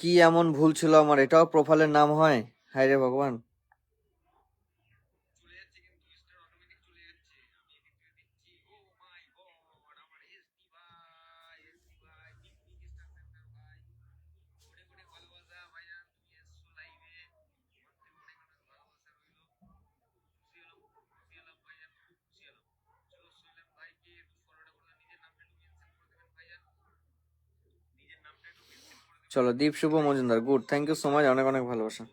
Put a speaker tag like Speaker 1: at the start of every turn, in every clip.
Speaker 1: কি এমন ভুল ছিল আমার? এটাও প্রোফাইলের নাম হয়? হায় রে ভগবান। চলো Deep, Shubho Majumdar, good thank you so much অনেক অনেক ভালোবাসা।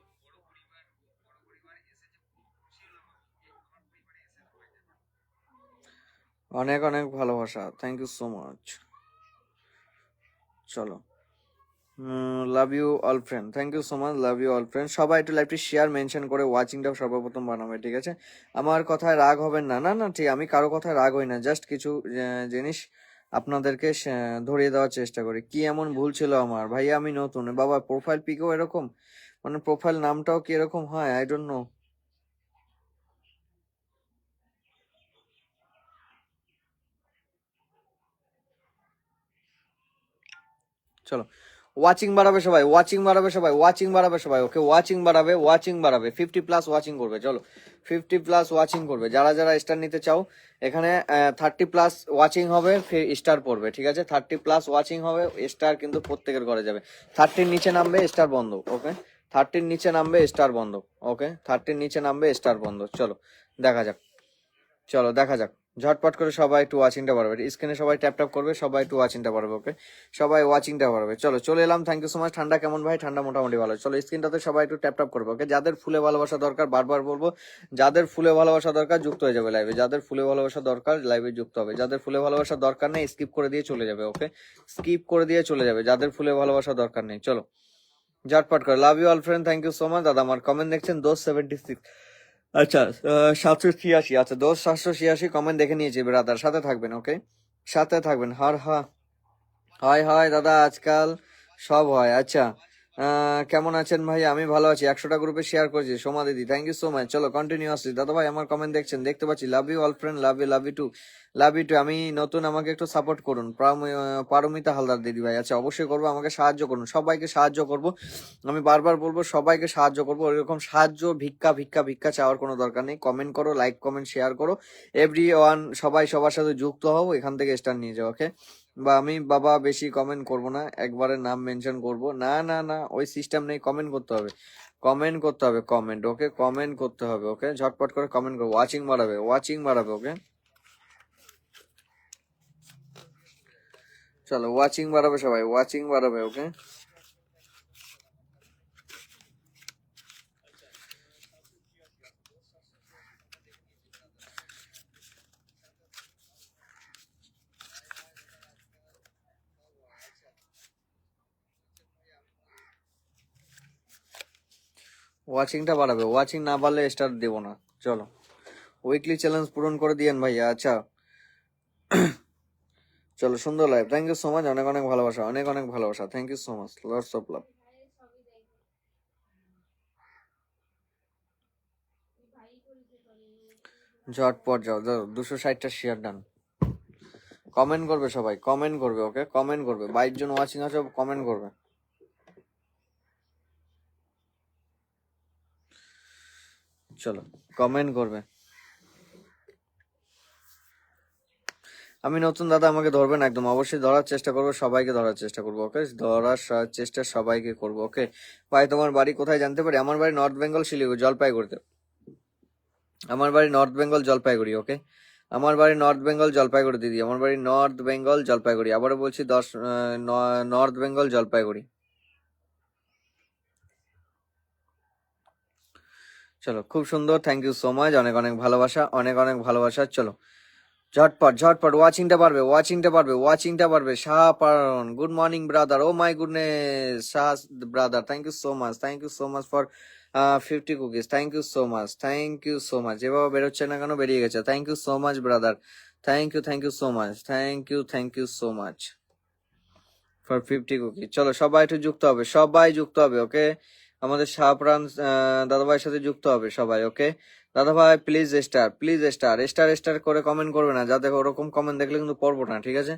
Speaker 1: অনেক অনেক ভালোবাসা থ্যাংক ইউ সো মাচ চলো। Love you all friend thank you so much love you all friend সবাই একটু লাইভটি শেয়ার মেনশন করে ওয়াচিংটা সর্বপ্রথম বানাবে, ঠিক আছে? আমার কথায় রাগ হবেন না না না, ঠিক, আমি কারও কথায় রাগ হই না জাস্ট কিছু জিনিস আপনাদেরকে ধরিয়ে দেওয়ার চেষ্টা করি। কি এমন ভুল ছিল আমার? ভাইয়া, আমি নতুন। বাবা প্রোফাইল পিকেও এরকম? মানে প্রোফাইল নামটাও কি এরকম হয়? আই ডোন্ট নো চলো। ওয়াচিং বাড়াবে সবাই ওয়াচিং বাড়াবে সবাই ওয়াচিং বাড়াবে সবাই ওকে ওয়াচিং বাড়াবে ওয়াচিং বাড়াবে ফিফটি প্লাস ওয়াচিং করবে, চলো। ফিফটি প্লাস ওয়াচিং করবে, যারা যারা স্টার নিতে চাও, এখানে থার্টি প্লাস ওয়াচিং হবে স্টার পড়বে, ঠিক আছে? থার্টি প্লাস ওয়াচিং হবে স্টার কিন্তু প্রত্যেকের ঘরে যাবে। থার্টির নিচে নামবে স্টার বন্ধ ওকে থার্টির নিচে নামবে স্টার বন্ধ ওকে থার্টির নিচে নামবে স্টার বন্ধ, চলো, দেখা যাক। চলো, দেখা যাক। ঝটপট করে সবাই একটু ওয়াচিংটা বাড়বে। স্ক্রিনে সবাই ট্যাপ ট্যাপ করবে, সবাই একটু ওয়াচিংটা বাড়বে ওকে সবাই ওয়াচিংটা বাড়বে। চলো, চলে এলাম। থ্যাংক ইউ সো মাচ ঠান্ডা কেমন ভাই? ঠান্ডা মোটামুটি ভালো। চলো স্ক্রিনটাতে সবাই একটু ট্যাপ ট্যাপ করবে ওকে যাদের ফুলে ভালোবাসা দরকার, বারবার বলব, যাদের ফুলে ভালোবাসা দরকার, যুক্ত হয়ে যাবে লাইভে যাদের ফুলে ভালোবাসা দরকার লাইভে যুক্ত হবে। যাদের ফুলে ভালোবাসা দরকার নেই স্কিপ করে দিয়ে চলে যাবে ওকে স্কিপ করে দিয়ে চলে যাবে। যাদের ফুলে ভালোবাসা দরকার নেই, চলো। ঝটপট করে। Love you all friend thank you so much দাদা, আমার কমেন্ট দেখছেন দোষ সেভেন্টি সিক্স আচ্ছা সাতশো ছিয়াশি। আচ্ছা দশ সাতশো ছিয়াশি কমেন্ট দেখে নিয়েছি ব্রাদার সাথে থাকবেন ওকে সাথে থাকবেন। হার হা হয় হয়, দাদা, আজকাল সব হয়। আচ্ছা কেমন আছেন ভাই? আমি ভালো আছি। একশোটা গ্রুপে শেয়ার করেছি। সোমা দিদি থ্যাংক ইউ সো মাচ চলো কন্টিনিউয়াসলি দাদা ভাই আমার কমেন্ট দেখছেন? দেখতে পাচ্ছি। Love you all friend love you love you too love you too আমি নতুন, আমাকে একটু সাপোর্ট করুন। পারম- পারমিতা হালদার দিদি ভাই। আচ্ছা অবশ্যই করব। আমাকে সাহায্য করুন। সবাইকে সাহায্য করব। আমি বারবার বলব, সবাইকে সাহায্য করব। ওইরকম সাহায্য, ভিক্ষা ভিক্ষা ভিক্ষা চাওয়ার কোনো দরকার নেই। কমেন্ট করো লাইক কমেন্ট শেয়ার করো। এভরি ওয়ান সবাই সবার সাথে যুক্ত হও। এখান থেকে স্টার নিয়ে যাও ওকে বা আমি বাবা বেশি কমেন্ট করব না, একবারে নাম মেনশন করব। না না না, ওই সিস্টেম নেই কমেন্ট করতে হবে। কমেন্ট করতে হবে কমেন্ট ওকে কমেন্ট করতে হবে, ওকে ঝটপট করে কমেন্ট করব। ওয়াচিং বাড়াবে ওয়াচিং বাড়াবে, ওকে? চলো ওয়াচিং বাড়াবে সবাই ওয়াচিং বাড়াবে, ওকে? ওয়াচিংটা বাড়াবে। ওয়াচিং না বাড়লে স্টার দেবো না। চলো। উইকলি চ্যালেঞ্জ পূরণ করে দিয়েন ভাইয়া। আচ্ছা। চলো, সুন্দর live thank you so much অনেক অনেক ভালোবাসা। অনেক অনেক ভালোবাসা। Thank you so much lots of love ঝটপট যাও। যাও দুশো ষাটটা শেয়ার ডান কমেন্ট করবে সবাই। কমেন্ট করবে ওকে কমেন্ট করবে। বাইশ জন ওয়াচিং আছে কমেন্ট করবে। চলো কমেন্ট করবে। আমি নতুন দাদা আমাকে ধরবেন একদম, অবশ্যই ধরার চেষ্টা করব, সবাইকে ধরার চেষ্টা করব ওকে ধরার চেষ্টা সবাইকে করব ওকে ভাই, তোমার বাড়ি কোথায় জানতে পারি? আমার বাড়ি নর্থ বেঙ্গল শিলিগুড়ি, জলপাইগুড়িতে। আমার বাড়ি নর্থ বেঙ্গল জলপাইগুড়ি ওকে আমার বাড়ি নর্থ বেঙ্গল জলপাইগুড়ি, দিদি। আমার বাড়ি নর্থ বেঙ্গল জলপাইগুড়ি। আবারও বলছি দশ নর্থ বেঙ্গল জলপাইগুড়ি। চলো, খুব সুন্দর থ্যাংক ইউ সো মাচ অনেক অনেক ভালোবাসা, অনেক অনেক ভালোবাসা, চলো। ঝটপট ঝটপট ওয়াচিংটা পারবে ওয়াচিংটা পারবে ওয়াচিংটা পারবে Shah Paran good morning brother oh my goodness Shah brother thank you so much thank you so much for fifty cookies thank you so much thank you so much যেভাবে বেরোচ্ছে না কেন বেরিয়ে গেছে thank you so much brother thank you thank you so much thank you thank you so much for fifty cookies চলো, সবাই একটু যুক্ত হবে, সবাই যুক্ত হবে ওকে আমাদের শাহপ্রাণ দাদাভাইয়ের সাথে যুক্ত হবে সবাই, ওকে? দাদাভাই please star please star star star করে কমেন্ট করবে না। যাতে ওরকম কমেন্ট দেখলে কিন্তু পড়ব না, ঠিক আছে?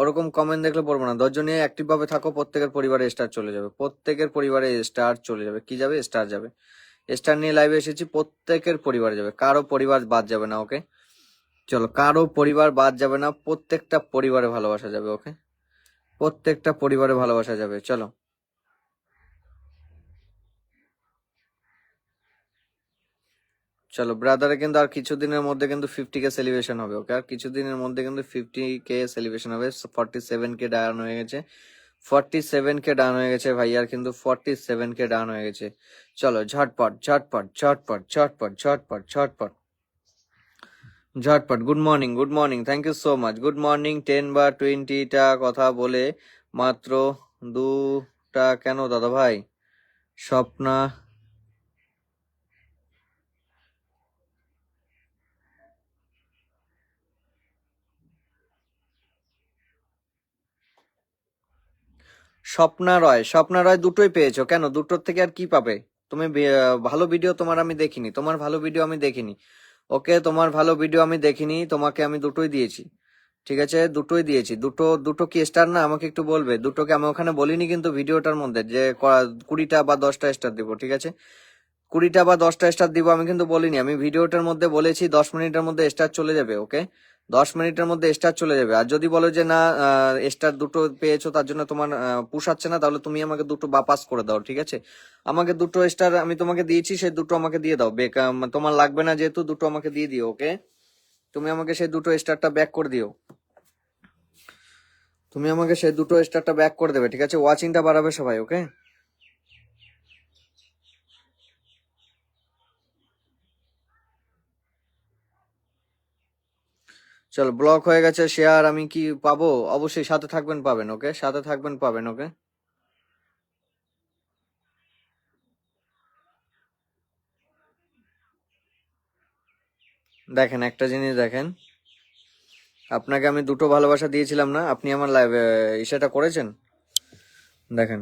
Speaker 1: ওরকম কমেন্ট দেখলে পড়ব না। দশজন নিয়ে অ্যাক্টিভ ভাবে থাকো, প্রত্যেকের পরিবারে স্টার চলে যাবে। প্রত্যেকের পরিবারে স্টার চলে যাবে। কি যাবে? স্টার যাবে। স্টার নিয়ে লাইভে এসেছি, প্রত্যেকের পরিবারে যাবে। কারও পরিবার বাদ যাবে না, ওকে? চলো, কারও পরিবার বাদ যাবে না, প্রত্যেকটা পরিবারে ভালোবাসা যাবে, ওকে? প্রত্যেকটা পরিবারে ভালোবাসা যাবে। চলো। চলো ব্রাদারে কিন্তু আর কিছুদিনের মধ্যে কিন্তু ফিফটি কে সেলিব্রেশন হবে ওকে আর কিছুদিনের মধ্যে কিন্তু ফিফটি কে সেলিব্রেশন হবে ফর্টি সেভেন কে ডান হয়ে গেছে। ফর্টি সেভেন কে ডান হয়ে গেছে ভাইয়ার কিন্তু ফর্টি সেভেন কে ডান হয়ে গেছে। চলো, ঝটপট ঝটপট ঝটপট ঝটপট ঝটপট ঝটপট। ঝটপট good morning good morning thank you so much good morning ten বা টোয়েন্টিটা কথা বলে মাত্র দুটা কেন দাদা ভাই? স্বপ্না স্বপ্না রয় স্বপ্না রয় দুটোই পেয়েছ। কেন? দুটোর থেকে আর কি পাবে? তুমি ভালো ভিডিও তোমার আমি দেখিনি। তোমার ভালো ভিডিও আমি দেখিনি। ওকে, তোমার ভালো ভিডিও আমি দেখিনি। তোমাকে আমি দুটোই দিয়েছি। ঠিক আছে? দুটোই দিয়েছি। দুটো দুটো কি স্টার না? আমাকে একটু বলবে। দুটোকে আমি ওখানে বলিনি কিন্তু ভিডিওটার মধ্যে যে কুড়িটা বা দশটা স্টার দিব, ঠিক আছে? কুড়িটা বা দশটা স্টার দিব আমি কিন্তু বলিনি। আমি ভিডিওটার মধ্যে বলেছি, দশ মিনিটের মধ্যে স্টার চলে যাবে, ওকে? দশ মিনিটের মধ্যে স্টার চলে যাবে। আর যদি বলো যে, না স্টার দুটো পেয়েছ, তার জন্য তোমার পুষাচ্ছে না, তাহলে তুমি আমাকে দুটো বা পাস করে দাও, ঠিক আছে? আমাকে দুটো স্টার আমি তোমাকে দিয়েছি সেই দুটো আমাকে দিয়ে দাও। তোমার লাগবে না যেহেতু, দুটো আমাকে দিয়ে দিও ওকে তুমি আমাকে সেই দুটো স্টারটা ব্যাক করে দিও। তুমি আমাকে সেই দুটো স্টারটা ব্যাক করে দেবে, ঠিক আছে? ওয়াচিংটা বাড়াবে সবাই ওকে চল ব্লক হয়ে গেছে শেয়ার আমি কি পাবো? অবশ্যই সাথে থাকবেন, পাবেন ওকে সাথে থাকবেন, পাবেন ওকে দেখেন, একটা জিনিস দেখেন। আপনাকে আমি দুটো ভালোবাসা দিয়েছিলাম না? আপনি আমার লাইভ ইসেটা করেছেন? দেখেন।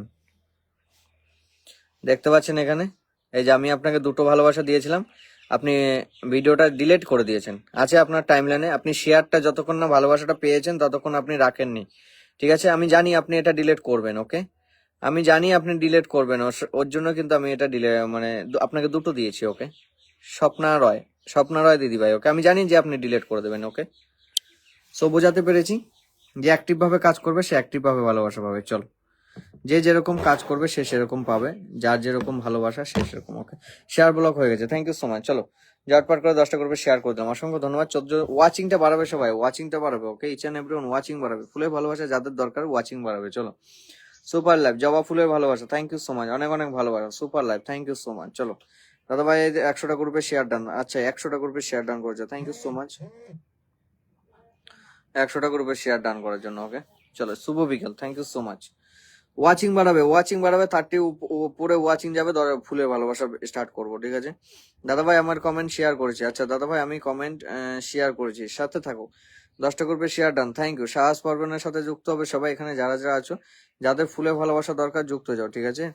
Speaker 1: দেখতে পাচ্ছেন এখানে? এই যে আমি আপনাকে দুটো ভালোবাসা দিয়েছিলাম। আপনি ভিডিওটা ডিলেট করে দিয়েছেন। আছে আপনার টাইমলাইনে আপনি শেয়ারটা যতক্ষণ না ভালোবাসাটা পেয়েছেন, ততক্ষণ আপনি রাখেননি। ঠিক আছে? আমি জানি আপনি এটা ডিলেট করবেন ওকে আমি জানি আপনি ডিলেট করবেন, ওর- জন্য কিন্তু আমি এটা ডিলে মানে আপনাকে দুটো দিয়েছি ওকে স্বপ্না রয় স্বপ্না রয় দিদি ভাই ওকে আমি জানি যে আপনি ডিলেট করে দেবেন ওকে সো বোঝাতে পেরেছি যে অ্যাক্টিভভাবে কাজ করবে, সে অ্যাক্টিভভাবে ভালোবাসা পাবে, চলো। যে যেরকম কাজ করবে সে সেরকম পাবে, যার যেরকম ভালোবাসা সে সেরকম ওকে শেয়ার ব্লক হয়ে গেছে থ্যাংক ইউ সো মাচ চলো। ঝটপট করে দশটা করবে শেয়ার করে দিলাম, অসংখ্য ধন্যবাদ, চোদ্দ ওয়াচিংটা বাড়াবে সবাই ওয়াচিংটা বাড়াবে okay each and every watching বাড়াবে, ফুলের ভালোবাসা যাদের দরকার ওয়াচিং বাড়াবে, চলো। সুপার লাইভ জবা ফুলের ভালোবাসা থ্যাংক ইউ সো মাচ অনেক অনেক ভালোবাসা super live thank you so much চলো। দাদা ভাই একশোটা গ্রুপে শেয়ার ডান আচ্ছা একশোটা গ্রুপে শেয়ার ডান করেছে থ্যাংক ইউ সো মাচ একশোটা গ্রুপে শেয়ার ডান করার জন্য ওকে চলো, শুভ বিকেল thank you so much watching বাড়াবে ওয়াচিং বাড়াবে থার্টি উপরে ওয়াচিং যাবে, ধরো ফুলের ভালোবাসা স্টার্ট করব, ঠিক আছে? দাদা ভাই আমার কমেন্ট শেয়ার করেছি। আচ্ছা দাদা ভাই আমি কমেন্ট শেয়ার করেছি। সাথে থাকো। দশটা গ্রুপে শেয়ার ডান থ্যাংক ইউ সাহস পারবেনের সাথে যুক্ত হবে সবাই এখানে, যারা যারা আছো। যাদের ফুলের ভালোবাসা দরকার, যুক্ত যাও, ঠিক আছে?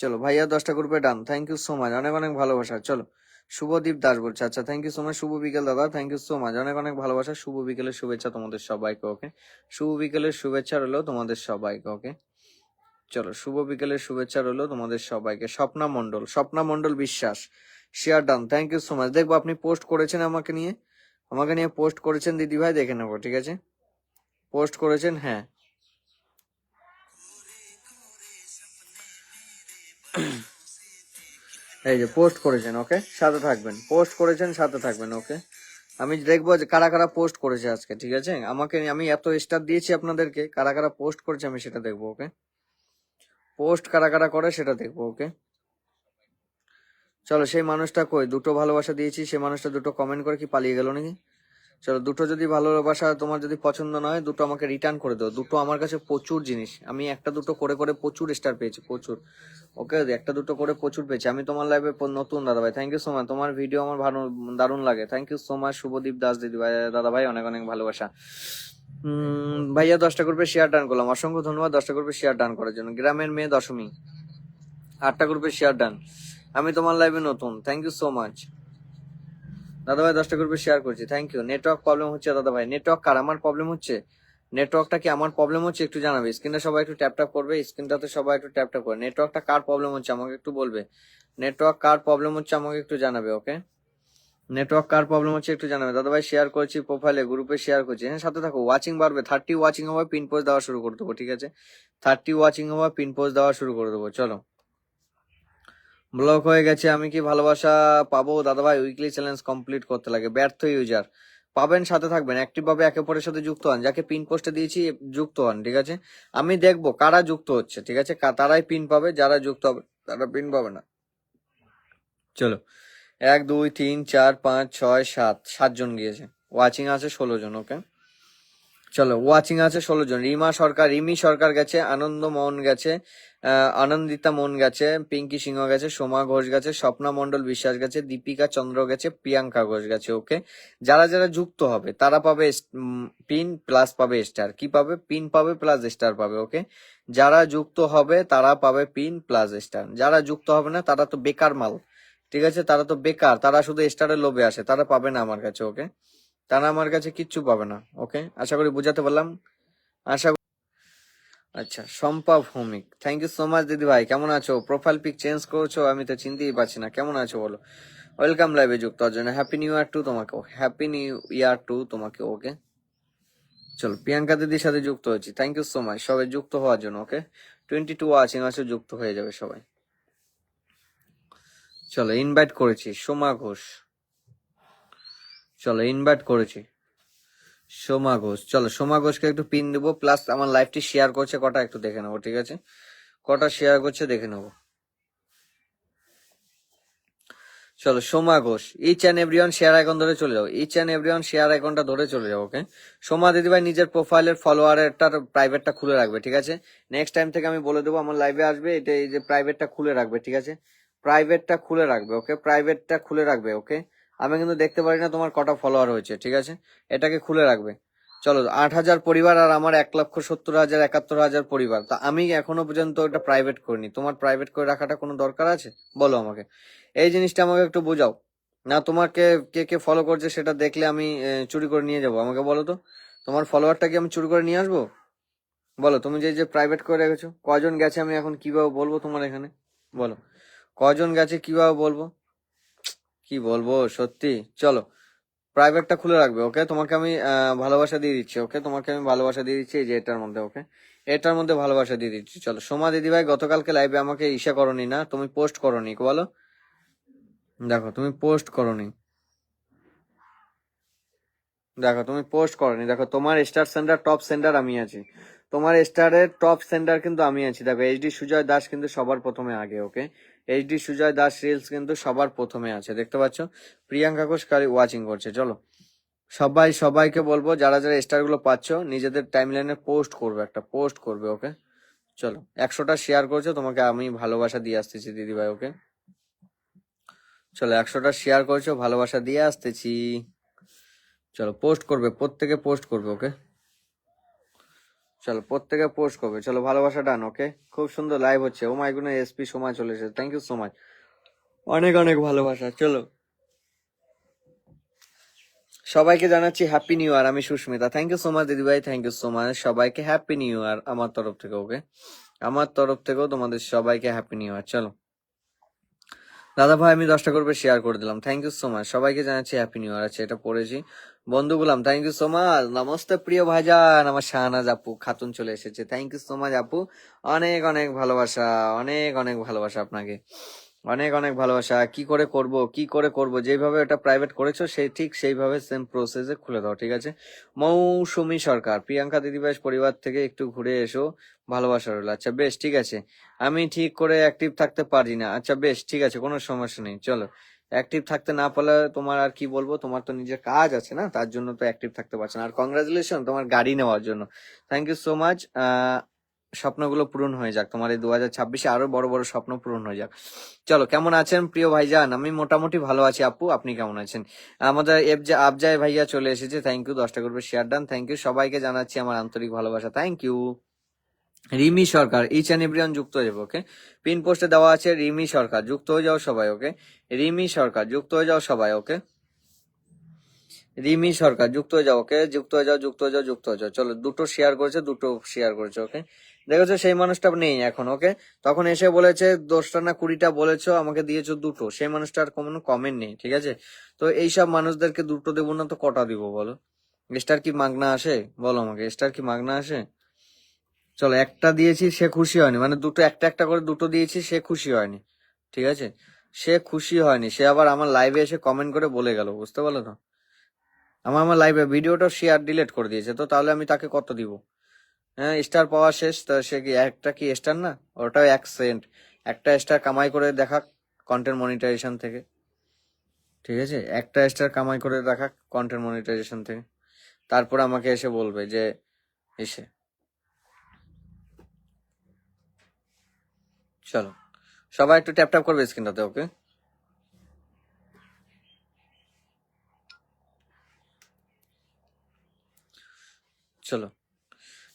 Speaker 1: চলো, ভাইয়া দশটা গ্রুপে done thank you so much অনেক অনেক ভালোবাসা। চলো, শুভদীপ দাস বলছে আচ্ছা থ্যাংক ইউ সো মাচ শুভ বিকেল, দাদা। থ্যাংক ইউ সো মাচ অনেক অনেক ভালোবাসা। শুভ বিকেলের শুভেচ্ছা তোমাদের সবাইকে ওকে শুভ বিকেলের শুভেচ্ছা রইল তোমাদের সবাইকে ওকে চলো, শুভ বিকেলের শুভেচ্ছা রইল তোমাদের সবাইকে। Swapna Mondal Swapna Mondal Biswas share done thank you so much দেখব, আপনি পোস্ট করেছেন আমাকে নিয়ে? আমাকে নিয়ে পোস্ট করেছেন দিদি ভাই দেখে নেব, ঠিক আছে? পোস্ট করেছেন হ্যাঁ। এই যে পোস্ট করেছেন ওকে সাথে থাকবেন। পোস্ট করেছেন, সাথে থাকবেন ওকে আমি দেখব যে কারা কারা পোস্ট করেছে আজকে, ঠিক আছে? আমাকে, আমি এত স্টার দিয়েছি আপনাদেরকে, কারা কারা পোস্ট করেছে আমি সেটা দেখব ওকে পোস্ট কারা কারা করে সেটা দেখব ওকে চলো, সেই মানুষটা কই? দুটো ভালোবাসা দিয়েছি, সেই মানুষটা দুটো কমেন্ট করে কি পালিয়ে গেল নাকি? চলো, দুটো যদি ভালোবাসা তোমার যদি পছন্দ নয় দুটো আমাকে রিটার্ন করে দাও। দুটো আমার কাছে প্রচুর জিনিস। আমি একটা দুটো করে করে প্রচুর স্টার পেয়েছি, প্রচুর। ওকে একটা দুটো করে প্রচুর পেয়েছি। আমি তোমার লাইভে নতুন দাদা ভাই। থ্যাংক ইউ সো মাচ তোমার ভিডিও আমার ভালো দারুণ লাগে। Thank you so much Shubhodeep Das দিদি ভাই। দাদা ভাই, অনেক অনেক ভালোবাসা। ভাইয়া দশটা গ্রুপে শেয়ার ডান করলাম। অসংখ্য ধন্যবাদ দশটা গ্রুপে শেয়ার ডান করার জন্য। গ্রামের মেয়ে দশমী। আটটা গ্রুপে শেয়ার ডান আমি তোমার লাইভে নতুন। থ্যাংক ইউ সো মাচ দাদা ভাই দশটা গ্রুপে শেয়ার করছি। থ্যাংক ইউ নেটওয়ার্ক প্রবলেম হচ্ছে দাদা ভাই নেটওয়ার্ক কার? আমার প্রবলেম হচ্ছে? নেটওয়ার্কটা কি আমার প্রবলেম হচ্ছে? একটু জানাবে। স্ক্রিনটা সবাই একটু ট্যাপ ট্যাপ করবে। স্ক্রিনটাতে সবাই একটু ট্যাপ ট্যাপ করবে নেটওয়ার্কটা কার প্রবলেম হচ্ছে? আমাকে একটু বলবে। নেটওয়ার্ক কার প্রবলেম হচ্ছে? আমাকে একটু জানাবে ওকে নেটওয়ার্ক কার প্রবলেম হচ্ছে একটু জানাবে দাদা ভাই শেয়ার করছি প্রোফাইলে গ্রুপে শেয়ার করছি। হ্যাঁ সাথে থাকো ওয়াচিং বাড়বে। থার্টি ওয়াচিং হবে পিন পোস্ট দেওয়া শুরু করে দেবো, ঠিক আছে? থার্টি ওয়াচিং হবে পিন পোস্ট দেওয়া শুরু করে দেবো, চলো। ব্লক হয়ে গেছে, আমি কি ভালোবাসা পাবো? দাদা ভাই উইকলি চ্যালেঞ্জ কমপ্লিট করতে লাগে, ব্যর্থ ইউজার পাবেন, সাথে থাকবেন অ্যাক্টিভ ভাবে একে অপরের সাথে যুক্ত হন। যাকে পিন পোস্টে দিয়েছি, যুক্ত হন, ঠিক আছে? আমি দেখব কারা যুক্ত হচ্ছে, ঠিক আছে? তারাই পিন পাবে, যারা যুক্ত হবে, তারা পিন পাবে না। চলো। এক, দুই, তিন, চার, পাঁচ, ছয়, সাত সাতজন গিয়েছে। ওয়াচিং আছে ষোলো জন ওকে চলো ওয়াচিং আছে ষোলো জন। রিমা সরকার, রিমি সরকার গেছে, আনন্দ মোহন গেছে আনন্দিতা মন গেছে, পিঙ্কি সিংহ গেছে, সোমা ঘোষ গেছে, স্বপ্না মন্ডল বিশ্বাস গেছে, দীপিকা চন্দ্র গেছে, প্রিয়াঙ্কা ঘোষ গেছে ওকে যারা যারা যুক্ত হবে, তারা পাবে পিন প্লাস পাবে স্টার কি পাবে? পিন পাবে প্লাস স্টার পাবে ওকে যারা যুক্ত হবে, তারা পাবে পিন প্লাস স্টার যারা যুক্ত হবে না, তারা তো বেকার মাল। ঠিক আছে? তারা তো বেকার, তারা শুধু স্টারের লোভে আসে, তারা পাবে না আমার কাছে ওকে তারা আমার কাছে কিচ্ছু পাবে না ওকে আশা করি বুঝাতে পারলাম। আশা আচ্ছা Shampa Bhowmik thank you so much দিদি ভাই, কেমন আছো? প্রোফাইল পিক চেঞ্জ করছ, আমি তো চিনতেই পারছি না, কেমন আছো বলো? ওয়েলকাম লাইভে যুক্ত হওয়ার জন্য হ্যাপি নিউ ইয়ার টু তোমাকে হ্যাপি নিউ ইয়ার টু তোমাকে ওকে চলো, প্রিয়াঙ্কা দিদির সাথে যুক্ত হয়েছি থ্যাংক ইউ সো মাচ সবাই যুক্ত হওয়ার জন্য ওকে টোয়েন্টি টু ওয়াচিং আছে যুক্ত হয়ে যাবে সবাই। চলো ইনভাইট করেছি, সোমা ঘোষ। চলো ইনভাইট করেছি। সোমা ঘোষ, চলো, সোমা ঘোষকে একটু পিন দেবো প্লাস আমার লাইভটি শেয়ার করছে, কটা একটু দেখে নেব, ঠিক আছে? কটা শেয়ার করছে, দেখে নেব। চলো, Soma Ghosh each and everyone share icon ধরে চলে যাও ইচ অ্যান্ড এভরিওয়ান শেয়ার আইকনটা ধরে চলে যাও ওকে সোমা দিদিভাই নিজের প্রোফাইলের ফলোয়ারেরটার প্রাইভেটটা খুলে রাখবে, ঠিক আছে? নেক্সট টাইম থেকে আমি বলে দেবো, আমার লাইভে আসবে, এটা এই যে প্রাইভেটটা খুলে রাখবে, ঠিক আছে? প্রাইভেটটা খুলে রাখবে ওকে প্রাইভেটটা খুলে রাখবে ওকে আমি কিন্তু দেখতে পারি না তোমার কটা ফলোয়ার হয়েছে, ঠিক আছে? এটাকে খুলে রাখবে। চলো, আট হাজার পরিবার আর আমার এক লক্ষ সত্তর হাজার একাত্তর হাজার পরিবার। তা আমি এখনও পর্যন্ত ওটা প্রাইভেট করিনি। তোমার প্রাইভেট করে রাখাটা কোনো দরকার আছে? বলো আমাকে। এই জিনিসটা আমাকে একটু বোঝাও। না, তোমাকে কে কে ফলো করছে সেটা দেখলে আমি চুরি করে নিয়ে যাব। আমাকে বলো তো। তোমার ফলোয়ারটা কি আমি চুরি করে নিয়ে আসব? বলো, তুমি যে যে প্রাইভেট করে রেখেছো, কজন গেছে আমি এখন কীভাবে বলব তোমার এখানে? বলো। কজন গেছে কীভাবে বলব? কি বলব, সত্যি? চলো প্রাইভেটটা খুলে রাখবে ওকে তোমাকে আমি ভালোবাসা দিয়ে দিচ্ছি ওকে তোমাকে আমি ভালোবাসা দিয়ে দিচ্ছি এই যে এটার মধ্যে ওকে এটার মধ্যে ভালোবাসা দিয়ে দিচ্ছি, চলো। সোমা দিদিভাই, গতকালকে লাইভে আমাকে ইসা করনি না, তুমি পোস্ট করনি বলো? দেখো, তুমি পোস্ট করনি। দেখো, তুমি পোস্ট করনি। দেখো, তোমার স্টার সেন্টার টপ সেন্টার আমি আছি। তোমার স্টারের টপ সেন্টার কিন্তু আমি আছি। দেখো এইচডি সুজয় দাস কিন্তু সবার প্রথমে আগে okay HD Sujoy Das reels কিন্তু সবার প্রথমে আছে, দেখতে পাচ্ছ? প্রিয়াঙ্কা ঘোষ কারি ওয়াচিং করছে, চলো। সবাই সবাইকে বলব, যারা যারা স্টারগুলো পাচ্ছ, নিজেদের টাইম লাইনে পোস্ট করবে, একটা পোস্ট করবে, ওকে? চলো, একশোটা শেয়ার করছ, তোমাকে আমি ভালোবাসা দিয়ে আসতেছি, দিদিভাই, ওকে? চলো, একশোটা শেয়ার করছ, ভালোবাসা দিয়ে আসতেছি। চলো পোস্ট করবে, প্রত্যেকে পোস্ট করবে, ওকে? চলো, প্রত্যেকে পোস্ট করবে। চলো, ভালোবাসা ডান ওকে খুব সুন্দর লাইভ হচ্ছে। ও মাই গুনে এসপি সময় চলে এসেছে। থ্যাংক ইউ সো মাচ অনেক অনেক ভালোবাসা। চলো। সবাইকে জানাচ্ছি হ্যাপি নিউ ইয়ার আমি Susmita. Thank you so much দিদিভাই থ্যাংক ইউ সো মাচ সবাইকে হ্যাপি নিউ ইয়ার আমার তরফ থেকে ওকে আমার তরফ থেকেও তোমাদের সবাইকে হ্যাপি নিউ ইয়ার চলো। দাদা ভাই, আমি দশটা করবে শেয়ার করে দিলাম। থ্যাংক ইউ সো মাচ সবাইকে জানাচ্ছি হ্যাপি নিউ ইয়ার আছে এটা পড়েছি। বন্ধু Gulam thank you so much namaste প্রিয় ভাইজান, আমার শাহনাজ আপু, খাতুন চলে এসেছে। থ্যাংক ইউ সো মাচ আপু। অনেক অনেক ভালোবাসা, অনেক অনেক ভালোবাসা আপনাকে। অনেক অনেক ভালোবাসা। কি করে করব, কি করে করব? যেভাবে এটা প্রাইভেট করেছ, সেই, ঠিক সেইভাবে সেম প্রসেসে খুলে দাও, ঠিক আছে? মৌসুমী সরকার, প্রিয়াঙ্কা দিদিভাই পরিবার থেকে একটু ঘুরে এসো, ভালোবাসা রইল। আচ্ছা বেশ, ঠিক আছে। আমি ঠিক করে অ্যাক্টিভ থাকতে পারি না। আচ্ছা বেশ, ঠিক আছে, কোনো সমস্যা নেই। চলো অ্যাক্টিভ থাকতে না পারলে তোমার আর কি বলব? তোমার তো নিজের কাজ আছে না? তার জন্য তো অ্যাক্টিভ থাকতে পারছে না। আর কংগ্রাচুলেশন তোমার গাড়ি নেওয়ার জন্য। থ্যাংক ইউ সো মাচ স্বপ্নগুলো পূরণ হয়ে যাক। তোমার এই দু হাজার ছাব্বিশে আরও বড় বড় স্বপ্ন পূরণ হয়ে যাক। চলো, কেমন আছেন প্রিয় ভাইজান? আমি মোটামুটি ভালো আছি আপু। আপনি কেমন আছেন? আমাদের আবজায় ভাইয়া চলে এসেছে। থ্যাংক ইউ দশটা করবে শেয়ার ডান থ্যাংক ইউ সবাইকে জানাচ্ছি আমার আন্তরিক ভালোবাসা। Thank you Rimi Sarkar, each and everyone যুক্ত হয়ে যাবে, ওকে? পিন পোস্টে দেওয়া আছে রিমি সরকার, যুক্ত হয়ে যাও সবাই, ওকে? রিমি সরকার, যুক্ত হয়ে যাও সবাই, ওকে? রিমি সরকার, যুক্ত হয়ে যাও, ওকে? যুক্ত হয়ে যাও, যুক্ত হয়ে যাও, যুক্ত হয়ে যাও। চলো, দুটো শেয়ার করেছে, দুটো শেয়ার করেছে, ওকে? দেখেছ সেই মানুষটা নেই এখন, ওকে? তখন এসে বলেছে দশটা না কুড়িটা বলেছ, আমাকে দিয়েছ দুটো। সেই মানুষটার কোনো কমেন্ট নেই, ঠিক আছে? তো এইসব মানুষদেরকে দুটো দেবো না তো কটা দিব বলো? স্টার কি মাগনা আসে? বলো আমাকে স্টার কি মাগনা আসে? চলো, একটা দিয়েছি, সে খুশি হয়নি। মানে দুটো, একটা একটা করে দুটো দিয়েছি, সে খুশি হয়নি। ঠিক আছে? সে খুশি হয়নি। সে আবার আমার লাইভে এসে কমেন্ট করে বলে গেল, বুঝতে পারল তো? আমার আমার লাইভে ভিডিওটা শেয়ার ডিলিট করে দিয়েছে, তো তাহলে আমি তাকে কত দিব? হ্যাঁ স্টার পাওয়া শেষ, তা সে কি, একটা কি স্টার না? ওটাও এক সেন্ট একটা স্টার কামাই করে দেখা কন্টেন্ট মনিটাইজেশন থেকে। ঠিক আছে? একটা স্টার কামাই করে দেখা কন্টেন্ট মনিটাইজেশন থেকে। তারপর আমাকে এসে বলবে যে, এসে চলো। সবাই একটু ট্যাপ ট্যাপ করবে স্ক্রিনটাতে ওকে চলো।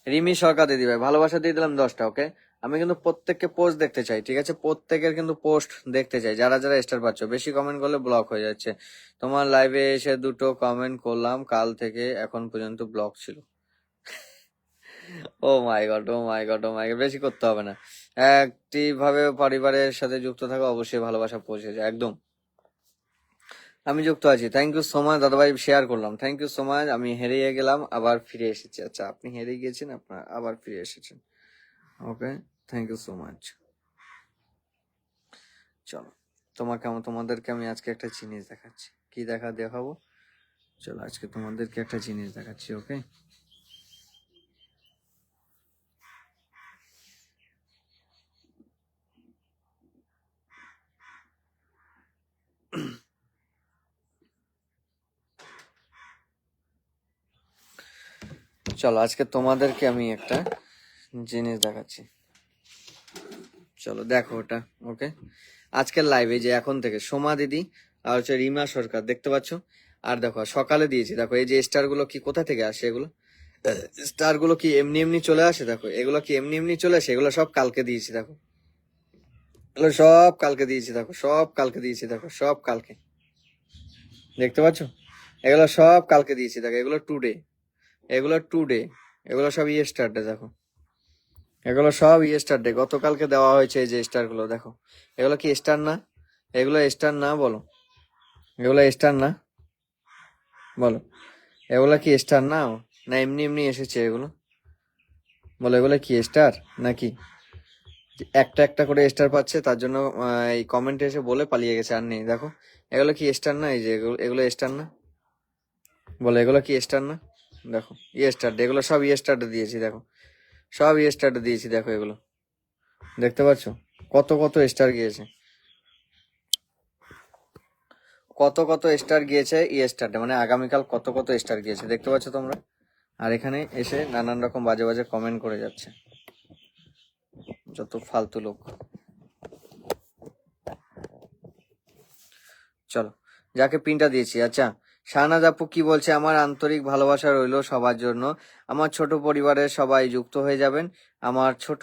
Speaker 1: রিমি সরকার দিদি ভাই ভালোবাসা দিয়ে দিলাম দশটা ওকে আমি কিন্তু প্রত্যেককে পোস্ট দেখতে চাই, ঠিক আছে? প্রত্যেকের কিন্তু পোস্ট দেখতে চাই, যারা যারা স্টার পাচ্ছ। বেশি কমেন্ট করলে ব্লক হয়ে যাচ্ছে। তোমার লাইভে এসে দুটো কমেন্ট করলাম, কাল থেকে এখন পর্যন্ত ব্লক ছিল। ও my god oh my god oh my god বেশি করতে হবে না। অ্যাক্টিভ ভাবে পরিবারের সাথে যুক্ত থাকা অবশ্যই ভালোবাসা পৌঁছে যায়, একদম। আমি যুক্ত আছি। থ্যাংক ইউ সো মাচ দাদাভাই শেয়ার করলাম। থ্যাংক ইউ সো মাচ আমি হেরিয়ে গেলাম, আবার ফিরে এসেছি। আচ্ছা আপনি হেরে গিয়েছেন, আপনার আবার ফিরে এসেছেন। Okay thank you so much চলো, তোমাকে আমি তোমাদেরকে আমি আজকে একটা জিনিস দেখাচ্ছি। কি দেখা দেখাবো? চলো, আজকে তোমাদেরকে একটা জিনিস দেখাচ্ছি ওকে চলো, আজকে তোমাদেরকে আমি একটা জিনিস দেখাচ্ছি। চলো, দেখো ওটা ওকে আজকের লাইভে যে এখন থেকে সোমা দিদি আর হচ্ছে রিমা সরকার, দেখতে পাচ্ছ? আর দেখো সকালে দিয়েছি, দেখো, এই যে স্টারগুলো কি, কোথা থেকে আসে এগুলো? স্টারগুলো কি এমনি এমনি চলে আসে? দেখো, এগুলো কি এমনি এমনি চলে আসে? এগুলো সব কালকে দিয়েছি, দেখো। এগুলো সব কালকে দিয়েছি, দেখো, সব কালকে দিয়েছি, দেখো, সব কালকে। দেখতে পাচ্ছ? এগুলো সব কালকে দিয়েছি, দেখো, এগুলো টুডে এগুলো টুডে এগুলো সব ইয়েস্টার ডে দেখো। এগুলো সব ইয়েস্টার ডে গতকালকে দেওয়া হয়েছে এই যে স্টারগুলো দেখো। এগুলো কি স্টার না? এগুলো স্টার না, বলো। এগুলো স্টার না? বলো। এগুলো কি স্টার না? না, এমনি এমনি এসেছে এগুলো। বলো, এগুলো কি স্টার নাকি? একটা একটা করে স্টার পাচ্ছে, তার জন্য এই কমেন্টে এসে বলে পালিয়ে গেছে, আর নেই। দেখো, এগুলো কি স্টার না? এই যে, এগুলো স্টার না? বলো, এগুলো কি স্টার না? দেখো ইয়ে স্টার এগুলো সব ইয়ে স্টার দিয়েছি, দেখো। সব ইয়ে স্টার দিয়েছি, দেখো এগুলো। দেখতে পাচ্ছ? কত কত স্টার গিয়েছে। কত কত স্টার গিয়েছে ইয়ে স্টারটা মানে আগামীকাল কত কত স্টার গিয়েছে, দেখতে পাচ্ছ তোমরা? আর এখানে এসে নানান রকম বাজে বাজে কমেন্ট করে যাচ্ছে। যত ফালতু লোক। চলো, যাকে পিনটা দিয়েছি আচ্ছা। শাহনাজ আপু কি বলছে? আমার আন্তরিক ভালোবাসা রইল সবার জন্য। আমার ছোট পরিবারের সবাই যুক্ত হয়ে যাবেন। আমার ছোট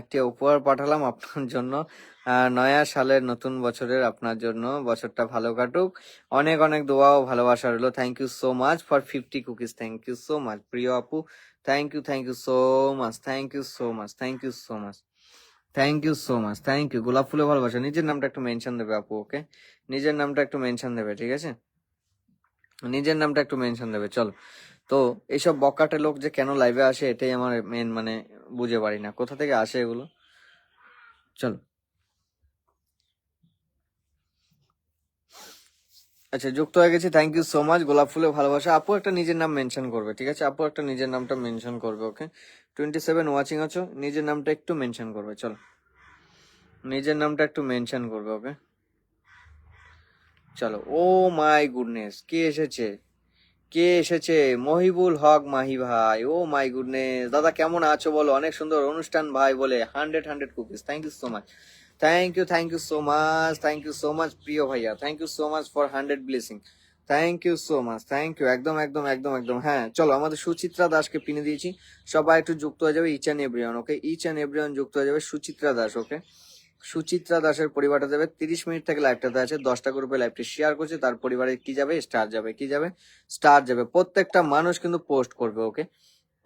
Speaker 1: একটি উপহার পাঠালাম আপনার জন্য। নয়া সালের নতুন বছরের আপনার জন্য। বছরটা ভালো কাটুক। অনেক অনেক দোয়া ও ভালোবাসা রইল। Thank you so much for fifty cookies thank you so much প্রিয় আপু। Thank you thank you so much thank you so much thank you so much thank you so much thank you গোলাপ ফুলে ভালোবাসা। নিজের নামটা একটু mention দেবে আপু ওকে নিজের নামটা একটু মেনশন দেবে, ঠিক আছে? নিজের নামটা একটু মেনশন দেবে, চলো। তো এইসব বকাটে লোক যে কেন লাইভে আসে, এটাই আমার মেন মানে বুঝে পারি না। কোথা থেকে আসে এগুলো? চলো। আচ্ছা যুক্ত হয়ে গেছি। থ্যাংক ইউ সো মাচ গোলাপ ফুলে ভালোবাসা। আপু একটা নিজের নাম মেনশন করবে, ঠিক আছে? আপু একটা নিজের নামটা মেনশন করবে ওকে টোয়েন্টি সেভেন ওয়াচিং আছো? নিজের নামটা একটু মেনশন করবে, চলো। নিজের নামটা একটু মেনশন করবে ওকে চলো। ও মাই গুডনেস, কে এসেছে? কে এসেছে? মহিবুল হক মাহি ভাই। Oh my goodness. দাদা, কেমন আছো বলো? অনেক সুন্দর অনুষ্ঠান ভাই বলে। Hundred hundred cookies thank you so much thank you thank you so much thank you so much প্রিয় ভাইয়া thank you so much for hundred blessing thank you so much thank you একদম একদম একদম একদম হ্যাঁ চলো আমাদের সুচিত্রা দাসকে পিনে দিয়েছি। সবাই একটু যুক্ত হয়ে যাবে each and everyone okay each and everyone যুক্ত হয়ে যাবে সুচিত্রা দাস ওকে সুচিত্রা দাসের পরিবারটা যাবে তিরিশ মিনিট থেকে লাইভটাতে আছে, দশটা গ্রুপে লাইভটি শেয়ার করছে, তার পরিবারে কি যাবে? স্টার যাবে, কি যাবে? স্টার যাবে। প্রত্যেকটা মানুষ কিন্তু পোস্ট করবে ওকে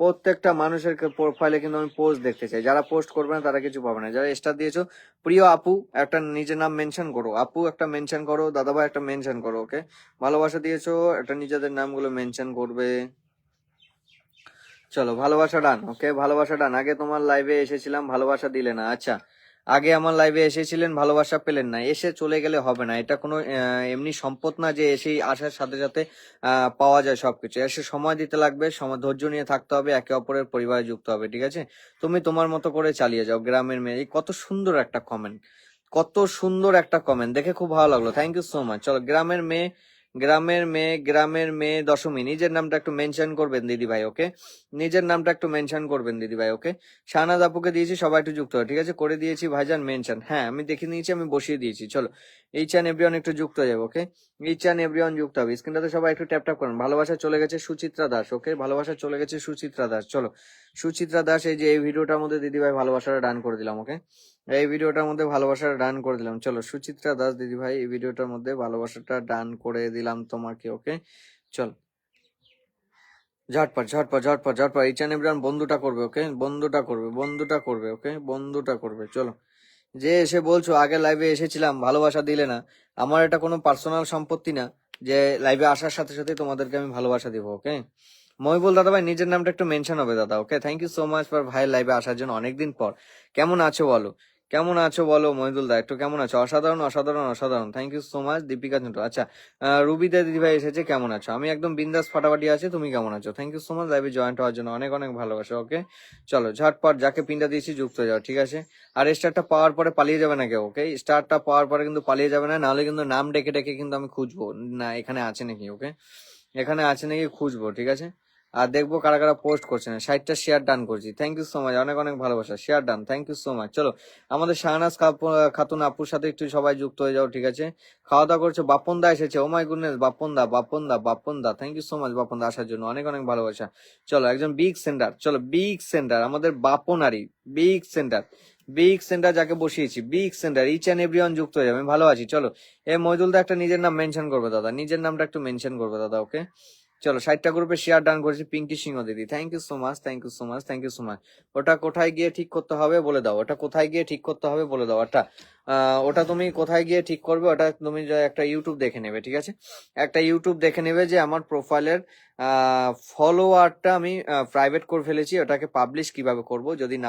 Speaker 1: প্রত্যেকটা মানুষের প্রোফাইলে কিন্তু আমি পোস্ট দেখতে চাই। যারা পোস্ট করবে না, তারা কিছু পাবে না। যারা স্টার দিয়েছ, প্রিয় আপু, একটা নিজের নাম মেনশন করো। আপু, একটা মেনশন করো। দাদাভাই, একটা মেনশন করো ওকে ভালোবাসা দিয়েছ, একটা নিজেদের নামগুলো মেনশন করবে। চলো, ভালোবাসা ডান ওকে ভালোবাসা ডান আগে তোমার লাইভে এসেছিলাম, ভালোবাসা দিলে না। আচ্ছা আগে আমার লাইভে এসেছিলেন, ভালোবাসা পেলেন না। এসে চলে গেলে হবে না। এটা কোনো এমনি সম্পদ না যে এসেই আসার সাথে সাথে পাওয়া যায় সবকিছু। এসে সময় দিতে লাগবে, সময় ধৈর্য নিয়ে থাকতে হবে, একে অপরের পরিবারে যুক্ত হবে, ঠিক আছে? তুমি তোমার মতো করে চালিয়ে যাও, গ্রামের মেয়ে। কত সুন্দর একটা কমেন্ট কত সুন্দর একটা কমেন্ট দেখে খুব ভালো লাগল। থ্যাংক ইউ সো মাচ চলো, গ্রামের মেয়ে গ্রামের মেয়ে গ্রামের মেয়ে দশমী, নিজের নামটা একটু মেনশন করবেন দিদি ভাই ওকে নিজের নামটা একটু মেনশন করবেন দিদি ভাই ওকে শাহনাজ আপুকে দিয়েছি, সবাই একটু যুক্ত হয়, ঠিক আছে? করে দিয়েছি, ভাইজান মেনশন হ্যাঁ আমি দেখে নিয়েছি, আমি বসিয়ে দিয়েছি, চলো। এই চান এভরিওয়ান একটু যুক্ত হয়ে যাবে ওকে এই চান এভরিওয়ান যুক্ত হবে। স্ক্রিনটাতে সবাই একটু ট্যাপ ট্যাপ করেন। ভালোবাসা চলে গেছে সুচিত্রা দাস ওকে ভালোবাসা চলে গেছে সুচিত্রা দাস, চলো। সুচিত্রা দাস, এই যে, এই ভিডিওটার মধ্যে দিদি ভাই ভালোবাসাটা ডান করে দিলাম ওকে এই ভিডিওটার মধ্যে ভালোবাসাটা ডান করে দিলাম। চলো, সুচিত্রা দাস দিদি ভাই, এই ভিডিওটার মধ্যে ভালোবাসাটা ডান করে দিলাম তোমাকে ওকে চল। ঝটপট ঝটপট ঝটপট ঝটপট, এই চ্যানেল বন্ধুটা করবে ওকে বন্ধুটা করবে বন্ধুটা করবে ওকে বন্ধুটা করবে, চলো। যে এসে বলছো, আগে লাইভে এসেছিলাম, ভালোবাসা দিলে না। আমার এটা কোনো পার্সোনাল সম্পত্তি না যে লাইভে আসার সাথে সাথে তোমাদেরকে আমি ভালোবাসা দিব ওকে মহিবুল দাদা ভাই নিজের নামটা একটু মেনশন হবে দাদা okay thank you so much for ভাই লাইভে আসার জন্য অনেকদিন পর। কেমন আছো বলো? কেমন আছো বলো মহিদুল দা একটু কেমন আছো? অসাধারণ অসাধারণ অসাধারণ। Thank you so much Deepika Chandra আচ্ছা আহ, রুবিদা দিদি ভাই এসেছে কেমন আছো? আমি একদম বিন্দাস ফাটাফাটি আছে তুমি কেমন আছো? থ্যাংক ইউ সো মাচ লাইভে জয়েন্ট হওয়ার জন্য অনেক অনেক ভালোবাসা ওকে চলো ঝটপট যাকে পিনটা দিয়েছি যুক্ত যাও ঠিক আছে? আর স্টারটা পাওয়ার পরে পালিয়ে যাবে না কেউ ওকে স্টারটা পাওয়ার পরে কিন্তু পালিয়ে যাবে না নাহলে কিন্তু নাম ডেকে ডেকে কিন্তু আমি খুঁজবো। না এখানে আছে নাকি ওকে এখানে আছে নাকি খুঁজবো ঠিক আছে? আর দেখব কারা কারা পোস্ট করছে না। ষাটটা শেয়ার ডান করছি। থ্যাংক ইউ সো মাচ অনেক অনেক ভালোবাসা। Share done thank you so much চলো, আমাদের শাহনাজ খাতুন আপুর সাথে একটু সবাই যুক্ত হয়ে যাও, ঠিক আছে? খাওয়া দাওয়া করছে। বাপন দা এসেছে। ও মাই গুডনেস বাপন দা বাপন দা বাপন দা। Thank you so much Bapan দা, আসার জন্য। অনেক অনেক ভালোবাসা। চলো, একজন বিগ সেন্টার চলো বিগ সেন্টার আমাদের বাপনারি। বিগ সেন্টার বিগ সেন্টার যাকে বসিয়েছি। Big centre each and everyone যুক্ত হয়ে যাবে। আমি ভালো আছি। চলো, এ মইদুল দা একটা নিজের নাম মেনশন করবে, দাদা। নিজের নামটা একটু মেনশন করবে, দাদা ওকে চলো, ষাটটা গ্রুপে শেয়ার ডান করেছি পিঙ্কি সিংহ দিদি। Thank you so much thank you so much thank you so much ওটা কোথায় গিয়ে ঠিক করতে হবে বলে দাও। ওটা কোথায় গিয়ে ঠিক করতে হবে বলে দাও। ওটা ওটা তুমি কোথায় গিয়ে ঠিক করবে, ওটা তুমি একটা ইউটিউব দেখে নেবে, ঠিক আছে? একটা ইউটিউব দেখে নেবে যে আমার প্রোফাইলের ফলোয়ারটা আমি প্রাইভেট করে ফেলেছি, ওটাকে পাবলিশ কীভাবে করব, যদি না